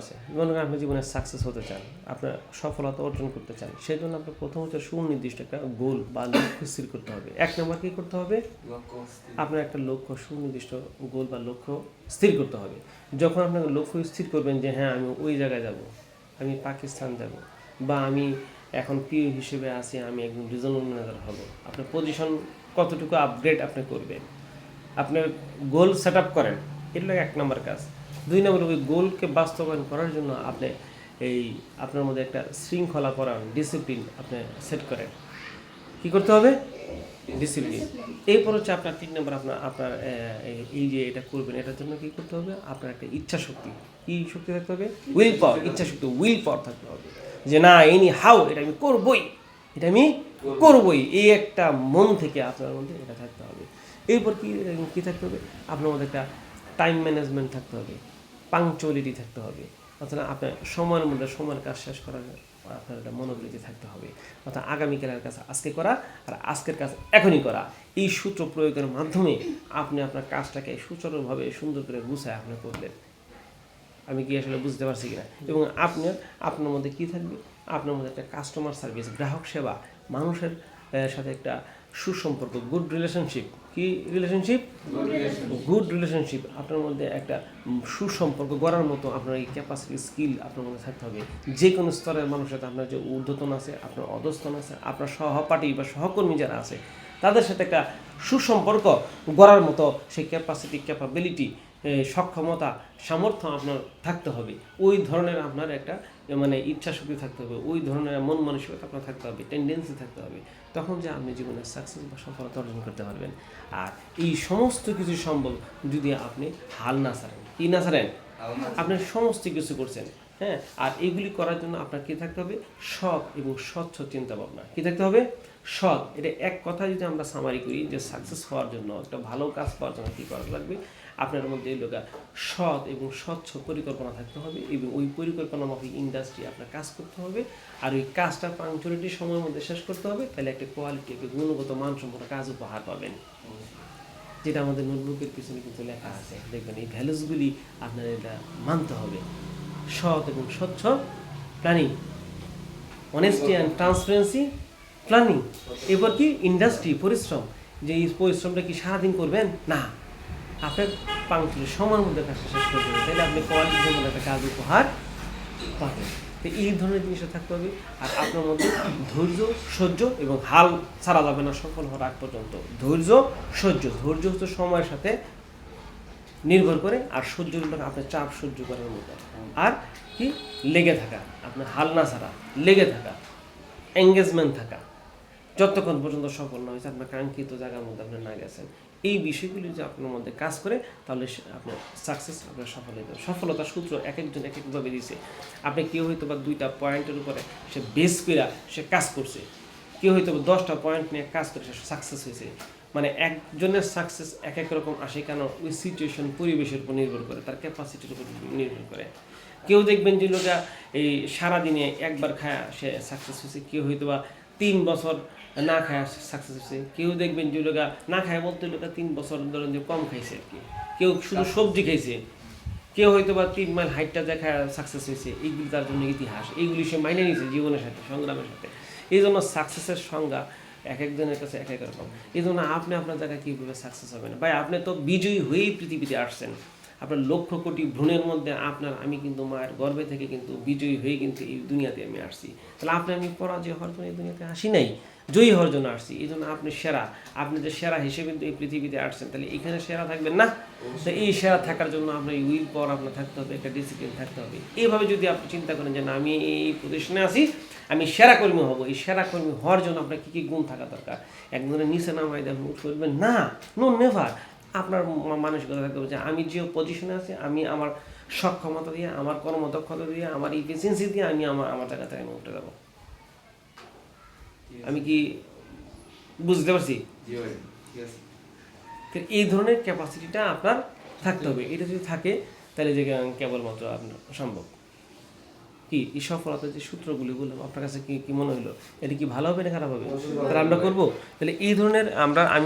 আছে। মনে করেন আপনি জীবনে সাকসেস হতে চান আপনার সফলতা অর্জন করতে চান সেই জন্য আপনার প্রথম হচ্ছে সুনির্দিষ্ট একটা গোল বা লক্ষ্য স্থির করতে হবে। এক নম্বর কী করতে হবে? আপনার একটা লক্ষ্য সুনির্দিষ্ট গোল বা লক্ষ্য স্থির করতে হবে। যখন আপনার লক্ষ্য স্থির করবেন যে হ্যাঁ আমি ওই জায়গায় যাব আমি পাকিস্তান যাব বা আমি এখন পিও হিসেবে আছি আমি একজন রিজনাল ম্যানেজার হব। আপনার পজিশন কতটুকু আপগ্রেড আপনি করবেন? আপনার গোল সেট আপ করেন এটা এক নম্বর কাজ। দুই নম্বর ওই গোলকে বাস্তবায়ন করার জন্য আপনি এই আপনার মধ্যে একটা শৃঙ্খলা করান ডিসিপ্লিন আপনি সেট করেন। কি করতে হবে? ডিসিপ্লিন এরপর হচ্ছে আপনার তিন নম্বর আপনার আপনার এই- এই যে এটা করবেন, এটার জন্য কি করতে হবে? আপনার একটা ইচ্ছা শক্তি কি শক্তি থাকতে হবে? উইল পাওয়ার ইচ্ছা শক্তি উইল পাওয়ার থাকতে হবে। যে না এনি হাউ এটা আমি করবই, এটা আমি করবই, এই একটা মন থেকে আপনার মধ্যে এটা থাকতে হবে। এরপর কি কি থাকতে হবে? আপনার মধ্যে একটা টাইম ম্যানেজমেন্ট থাকতে হবে। পাংচুয়ালিটি থাকতে হবে। অর্থাৎ আপনার সময়ের মধ্যে সময়ের কাজ শেষ করার আপনার একটা মনোবৃত্তি থাকতে হবে। অর্থাৎ আগামীকালের কাজ আজকে করা আর আজকের কাজ এখনই করা। এই সূত্র প্রয়োগের মাধ্যমে আপনি আপনার কাজটাকে সুচারুভাবে সুন্দর করে গুছায় আপনি করলেন। আমি কি আসলে বুঝতে পারছি কিনা? এবং আপনার আপনার মধ্যে কি থাকবে? আপনার মধ্যে একটা কাস্টমার সার্ভিস গ্রাহক সেবা, মানুষের সাথে একটা সুসম্পর্ক গুড রিলেশনশিপ কি রিলেশনশিপ গুড রিলেশনশিপ আপনার মধ্যে একটা সুসম্পর্ক গড়ার মতো আপনার এই ক্যাপাসিটি স্কিল আপনার মধ্যে থাকতে হবে। যে কোনো স্তরের মানুষের সাথে আপনার যে ঊর্ধ্বতন আছে আপনার অধস্তন আছে আপনার সহপাঠী বা সহকর্মী যারা আছে তাদের সাথে একটা সুসম্পর্ক গড়ার মতো সেই ক্যাপাসিটি ক্যাপাবিলিটি সক্ষমতা সামর্থ্য আপনার থাকতে হবে। ওই ধরনের আপনার একটা মানে ইচ্ছা শক্তি থাকতে হবে ওই ধরনের মন মানসিকতা আপনার থাকতে হবে টেন্ডেন্সি থাকতে হবে তখন যে আপনি জীবনে সাকসেস বা সফলতা অর্জন করতে পারবেন। আর এই সমস্ত কিছু সম্ভব যদি আপনি হাল না ছাড়েন। কি না ছাড়েন? আপনি সমস্ত কিছু করছেন। হ্যাঁ? আর এগুলি করার জন্য আপনার কি থাকতে হবে? সৎ এবং স্বচ্ছ চিন্তা ভাবনা কি থাকতে হবে? সৎ। এটা এক কথা যদি আমরা সামারি করি যে সাকসেস হওয়ার জন্য, একটা ভালো কাজ পাওয়ার জন্য কী করা লাগবে? আপনার মধ্যে এই লোকা সৎ এবং স্বচ্ছ পরিকল্পনা থাকতে হবে এবং ওই পরিকল্পনা মাফিক ইন্ডাস্ট্রি আপনার কাজ করতে হবে। আর ওই কাজটা পাংচুরিটি সময়ের মধ্যে শেষ করতে হবে, তাহলে একটা কোয়ালিটি একটা গুণগত মানসম্পন্ন কাজ উপহার পাবেন। যেটা আমাদের নোটবুকের পিছনে কিন্তু লেখা আছে। দেখবেন এই ভ্যালুসগুলি আপনার এটা মানতে হবে। সৎ এবং স্বচ্ছ planning honesty and transparency planning এরপর কি? ইন্ডাস্ট্রি পরিশ্রম। যে এই পরিশ্রমটা কি সারাদিন করবেন? না। আপনার পাংচুরি সময়ের মধ্যে কাজটা শেষ করতে হবে তাহলে আপনি কোয়ালিটির মধ্যে একটা কাজ উপহার পাবেন। তো এই ধরনের জিনিসটা থাকতে হবে। আর আপনার মধ্যে ধৈর্য, সহ্য এবং হাল ছাড়া যাবে না। সফল হওয়ার আগ পর্যন্ত ধৈর্য, সহ্য। ধৈর্য হচ্ছে সময়ের সাথে নির্ভর করে আর সহ্য হলো আপনার চাপ সহ্য করার মতো। আর কি? লেগে থাকা। আপনার হাল না ছাড়া। লেগে থাকা। এঙ্গেজমেন্ট থাকা। যতক্ষণ পর্যন্ত সফল না হয়েছে, আপনার কাঙ্ক্ষিত জায়গার মধ্যে আপনি না গেছেন। এই বিষয়গুলি যে আপনার মধ্যে কাজ করে, তাহলে আপনার সাকসেস আপনার সফল হতে হবে সফলতার সূত্র এক একজন এক একভাবে দিয়েছে। আপনি কেউ হয়তো বা দুইটা পয়েন্টের উপরে সে বেস করে সে কাজ করছে। কেউ হয়তো দশটা পয়েন্ট নিয়ে কাজ করে সে সাকসেস হয়েছে। মানে একজনের সাকসেস এক এক রকম আসে কেন? ওই সিচুয়েশন পরিবেশের উপর নির্ভর করে তার ক্যাপাসিটির উপর নির্ভর করে। কেউ দেখবেন যে লোকা এই সারাদিনে একবার খায় সে সাকসেস হয়েছে কেউ হয়তো বা তিন বছর না খায় সাকসেস হয়েছে। কেউ দেখবেন যে লোকা না খায় বলতে লোকা তিন বছর ধরেন যে কম খাইছে আর কি। কেউ শুধু সবজি খাইছে। কেউ হয়তো বা তিন মাইল হাইটটা দেখা সাকসেস হয়েছে এইগুলি তার জন্য ইতিহাস। এইগুলি সে মাইনে নিয়েছে জীবনের সাথে, সংগ্রামের সাথে। এই জন্য সাকসেসের সংজ্ঞা এক একজনের কাছে এক এক রকম। এই জন্য আপনি আপনার জায়গায় কীভাবে সাকসেস হবেন? ভাই, আপনি তো বিজয়ী হয়েই পৃথিবীতে আসছেন। আপনার লক্ষ কোটি ভ্রূণের মধ্যে আপনার আমি কিন্তু মায়ের গর্ভে থেকে কিন্তু বিজয়ী হয়ে কিন্তু এই দুনিয়াতে আমি আসছি। তাহলে আপনি আমি পরাজয় হওয়ার জন্য এই দুনিয়াতে আসি নাই জয়ী হওয়ার জন্য আসছি। এই জন্য আপনি সেরা আপনি যে সেরা হিসেবে কিন্তু এই পৃথিবীতে আসছেন তাহলে এখানে সেরা থাকবেন না? তো এই সেরা থাকার জন্য আপনার এই উইল পাওয়ার আপনার থাকতে হবে একটা ডিসিপ্লিন থাকতে হবে। এইভাবে যদি আপনি চিন্তা করেন যে না আমি এই প্রতিষ্ঠানে আছি আমি সেরা কর্মী হব এই সেরা কর্মী হওয়ার জন্য আপনার কী কী গুণ থাকা দরকার? একজনের নিচে নামাই দেন উঠ করবেন না নো নেভার আপনার মানসিকতা থাকতে হবে যে আমি যে পজিশনে আছি আমি আমার সক্ষমতা দিয়ে আমার কর্মদক্ষতা দিয়ে আমার ইফিসিয়েন্সি দিয়ে আমি আমার আমার জায়গা থেকে আমি উঠে যাব। আমি কি বুঝতে পারছি? এই ধরনের ক্যাপাসিটিটা আপনার থাকতে হবে। এটা যদি থাকে তাহলে যে কেবলমাত্র আপনার সম্ভব। কি? এই সফলতার যে সূত্রগুলি বললাম আপনার কাছে কি কি মনে হলো এটা কি ভালো হবে না খারাপ হবে? তাহলে আমরা করব? তাহলে এই ধরনের আমরা আমি